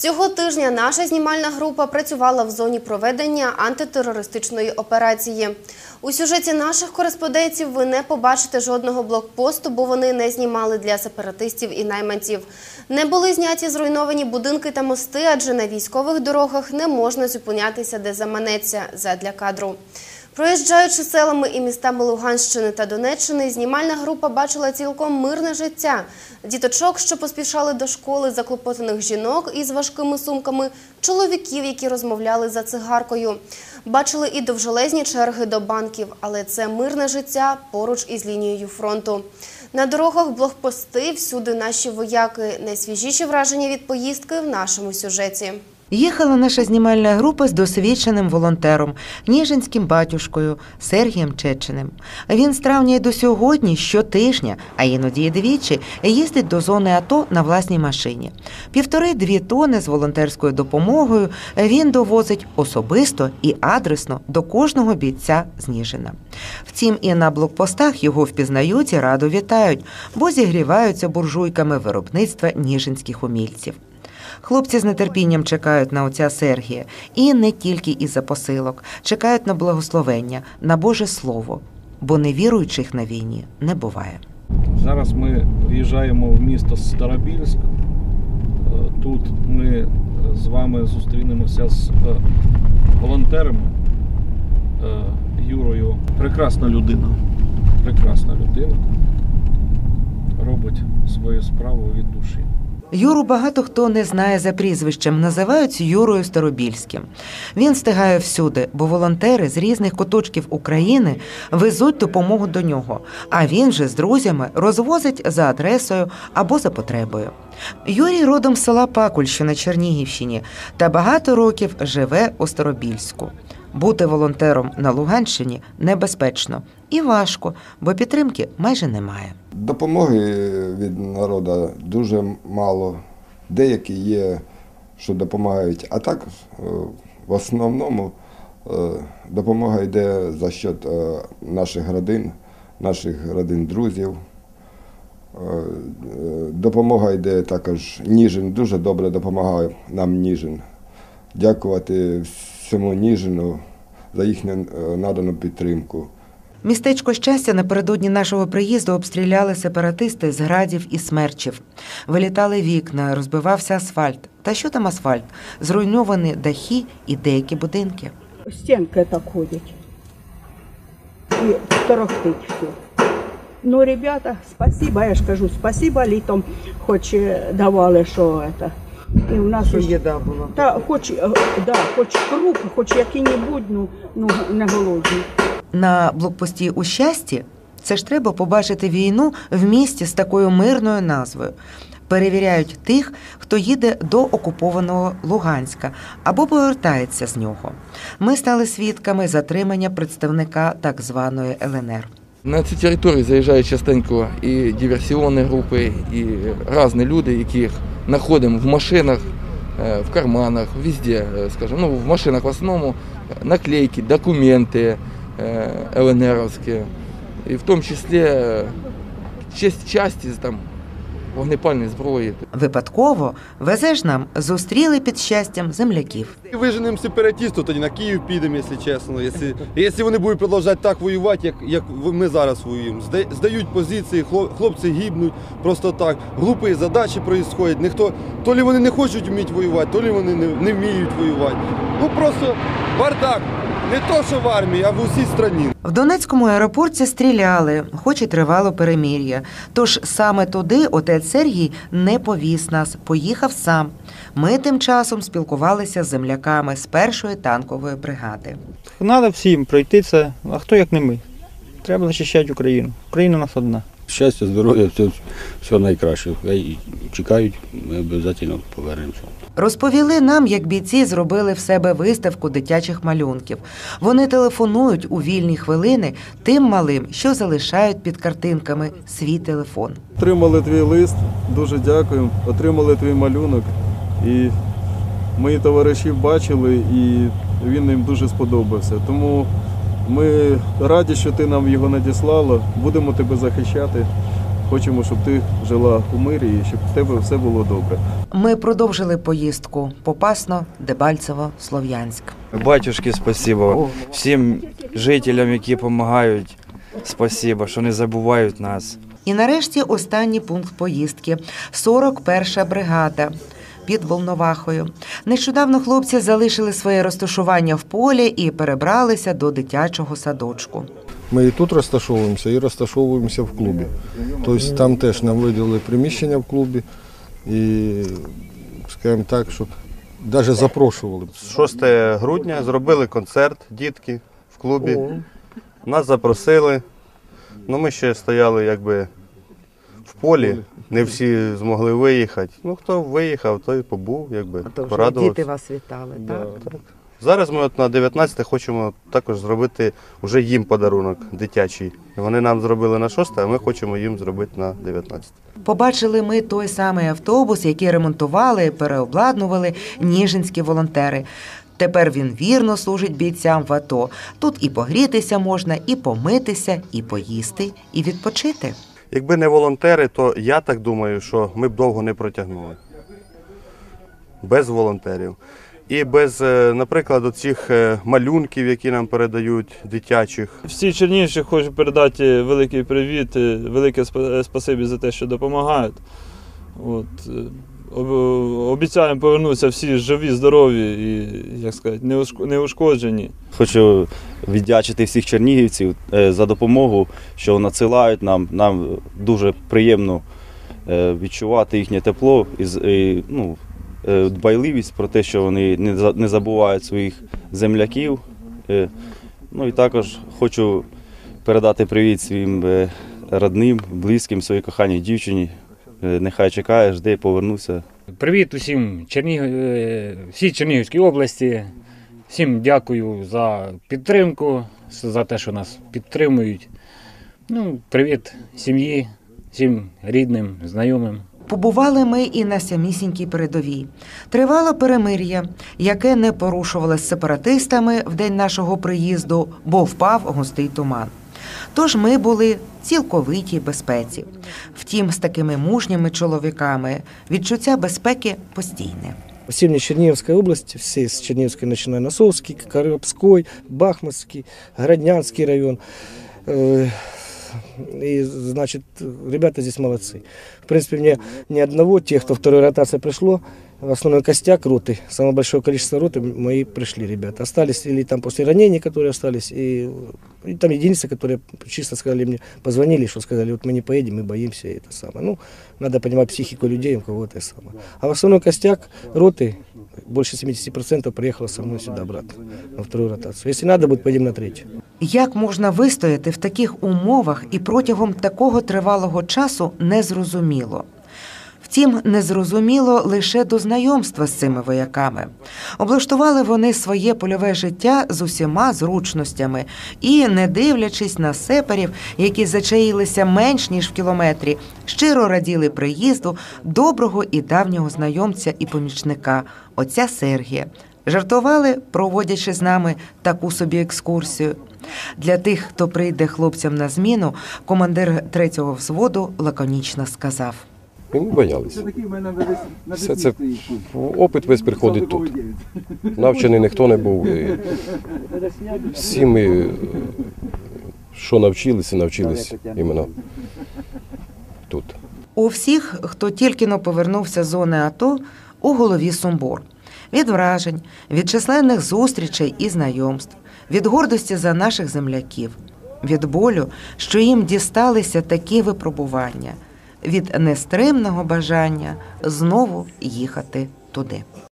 Цього тижня наша знімальна група працювала в зоні проведення антитерористичної операції. У сюжеті наших кореспондентів ви не побачите жодного блокпосту, бо вони не знімали для сепаратистів і найманців. Не були зняті зруйновані будинки та мости, адже на військових дорогах не можна зупинятися, де заманеться задля кадру. Проїжджаючи селами і містами Луганщини та Донеччини, знімальна група бачила цілком мирне життя. Діточок, що поспішали до школи, заклопотаних жінок із важкими сумками, чоловіків, які розмовляли за цигаркою. Бачили і довжелезні черги до банків, але це мирне життя поруч із лінією фронту. На дорогах блокпости, всюди наші вояки. Найсвіжіші враження від поїздки в нашому сюжеті. Їхала наша знімальна група з досвідченим волонтером, ніжинським батюшкою Сергієм Чеченим. Він з травня до сьогодні щотижня, а іноді й двічі, їздить до зони АТО на власній машині. Півтори-дві тони з волонтерською допомогою він довозить особисто і адресно до кожного бійця з Ніжина. Втім, і на блокпостах його впізнають і радо вітають, бо зігріваються буржуйками виробництва ніжинських умільців. Хлопці з нетерпінням чекають на отця Сергія і не тільки із-за посилок, чекають на благословення, на Боже Слово, бо невіруючих на війні не буває. Зараз ми в'їжджаємо в місто Старобільськ. Е, Тут ми з вами зустрінемося з е, волонтером е, Юрою. Прекрасна людина. Прекрасна людина. Робить свою справу від душі. Юру багато хто не знає за прізвищем, називають Юрою Старобільським. Він встигає всюди, бо волонтери з різних куточків України везуть допомогу до нього, а він же з друзями розвозить за адресою або за потребою. Юрій родом з села Пакуль, що на Чернігівщині, та багато років живе у Старобільську. Бути волонтером на Луганщині небезпечно і важко, бо підтримки майже немає. Допомоги від народу дуже мало. Деякі є, що допомагають. А так, е, в основному е, допомога йде за счет е, наших родин, наших родин друзів. Допомога йде також Ніжин, дуже добре допомагає нам Ніжин. Дякувати всьому Ніжину за їхню надану підтримку. Містечко щастя напередодні нашого приїзду обстріляли сепаратисти з градів і смерчів. Вилітали вікна, розбивався асфальт. Та що там асфальт? Зруйновані дахи і деякі будинки. стенка так ходить. І торохтить все. Ну, ребята, спасибо, я ж кажу, спасибо літом, хоч е, давали, що это. І у нас ось- їда була. та хоч, е, да, хоч круп, хоч які-небудь, ну, ну не голодні. На блокпості у щасті це ж треба побачити війну в місті з такою мирною назвою. Перевіряють тих, хто їде до окупованого Луганська або повертається з нього. Ми стали свідками затримання представника так званої ЛНР. На цю територію заїжджають частенько і диверсіонні групи, і різні люди, яких знаходимо в машинах, е, в карманах, везде, е, скажімо, ну, в машинах в основному наклейки, документи е, ЛНРовські, і в тому числі е, часть- часті там, вогнепальної зброї. Випадково везеш нам зустріли під щастям земляків. Виженемо сепаратистів, тоді на Київ підемо, якщо чесно. Якщо, якщо вони будуть продовжувати так воювати, як, як ми зараз воюємо. Зда- Здають позиції, хлопці гибнуть просто так. Глупі задачі відбуваються. Ніхто, то лі вони не хочуть вміти воювати, то лі вони не, не вміють воювати. Ну просто бардак. Не то, що в армії, а в усій країні. В Донецькому аеропорті стріляли, хоч і тривало перемір'я. Тож саме туди отець Сергій не повіз нас, поїхав сам. Ми тим часом спілкувалися з земляками з першої танкової бригади. Треба всім пройти це, а хто як не ми. Треба захищати Україну. Україна у нас одна. Щастя, здоров'я, все, все найкраще. Чекають, ми обов'язково повернемося. Розповіли нам, як бійці зробили в себе виставку дитячих малюнків. Вони телефонують у вільні хвилини тим малим, що залишають під картинками свій телефон. Отримали твій лист, дуже дякуємо. Отримали твій малюнок. І мої товариші бачили, і він їм дуже сподобався. Тому ми раді, що ти нам його надіслала. Будемо тебе захищати. Хочемо, щоб ти жила у мирі і щоб в тебе все було добре. Ми продовжили поїздку Попасно, Дебальцево, Слов'янськ. Батюшки, спасибо. Всім жителям, які допомагають, спасибо, що не забувають нас. І нарешті останній пункт поїздки 41-ша бригада. Під Волновахою. Нещодавно хлопці залишили своє розташування в полі і перебралися до дитячого садочку. Ми і тут розташовуємося, і розташовуємося в клубі. Тобто там теж нам виділили приміщення в клубі і, скажімо так, що навіть запрошували. 6 грудня зробили концерт, дітки в клубі. Нас запросили. Ну, ми ще стояли якби в полі, не всі змогли виїхати. Ну, хто виїхав, той побув, якби порадувався. вас вітали, так? Зараз ми от на 19 хочемо також зробити вже їм подарунок дитячий. Вони нам зробили на 6, а ми хочемо їм зробити на 19. Побачили ми той самий автобус, який ремонтували переобладнували ніжинські волонтери. Тепер він вірно служить бійцям в АТО. Тут і погрітися можна, і помитися, і поїсти, і відпочити. Якби не волонтери, то я так думаю, що ми б довго не протягнули. Без волонтерів. І без, е, наприклад, оцих е, малюнків, які нам передають дитячих. Всі чернігівці хочу передати великий привіт, е, велике спасибі за те, що допомагають. От, обіцяємо повернутися всі живі, здорові і, як сказати, неушкоджені. Хочу віддячити всіх чернігівців за допомогу, що надсилають нам. Нам дуже приємно відчувати їхнє тепло і, ну, дбайливість про те, що вони не забувають своїх земляків. Е, Ну і також хочу передати привіт своїм е, родним, близьким, своїй коханій дівчині. Е, Нехай чекає, жде, повернуся. Привіт усім Чернігів, е, всій Чернігівській області. Всім дякую за підтримку, за те, що нас підтримують. Ну, привіт сім'ї, всім рідним, знайомим. Побували ми і на самісінькій передовій. Тривало перемир'я, яке не порушували з сепаратистами в день нашого приїзду, бо впав густий туман. Тож ми були цілковитій безпеці. Втім, з такими мужніми чоловіками відчуття безпеки постійне. Всем Черниговская область, все с Черниговской, начиная Носовский, Коробской, Бахмутский, Городнянский район. Э, И, значит, ребята здесь молодцы. В принципе, мне ни одного, тех, кто второй ротация пришло, в основной костяк роты, самое большое количество роты мои пришли ребята. Остались или там после ранений, которые остались, и, и там единицы, которые чисто сказали мне, позвонили, что сказали, вот мы не поедем, мы боимся, и это самое. Ну, надо понимать психику людей, у кого это самое. А в основной костяк роты, больше 70% приехало со мной сюда обратно, на вторую ротацию. Если надо будет, поїдемо на третю. Як можна вистояти в таких умовах і протягом такого тривалого часу незрозуміло. Втім, незрозуміло лише до знайомства з цими вояками. Облаштували вони своє польове життя з усіма зручностями і, не дивлячись на сепарів, які зачаїлися менш ніж в кілометрі, щиро раділи приїзду доброго і давнього знайомця і помічника, отця Сергія. Жартували, проводячи з нами таку собі екскурсію. Для тих, хто прийде хлопцям на зміну, командир третього взводу лаконічно сказав. І ми боялися. Все це опит весь приходить тут. Навчений ніхто не був. І всі ми, е, що навчилися, навчились іменно тут. У всіх, хто тільки но повернувся з зони АТО, у голові сумбур. Від вражень, від численних зустрічей і знайомств, від гордості за наших земляків, від болю, що їм дісталися такі випробування, від нестримного бажання знову їхати туди.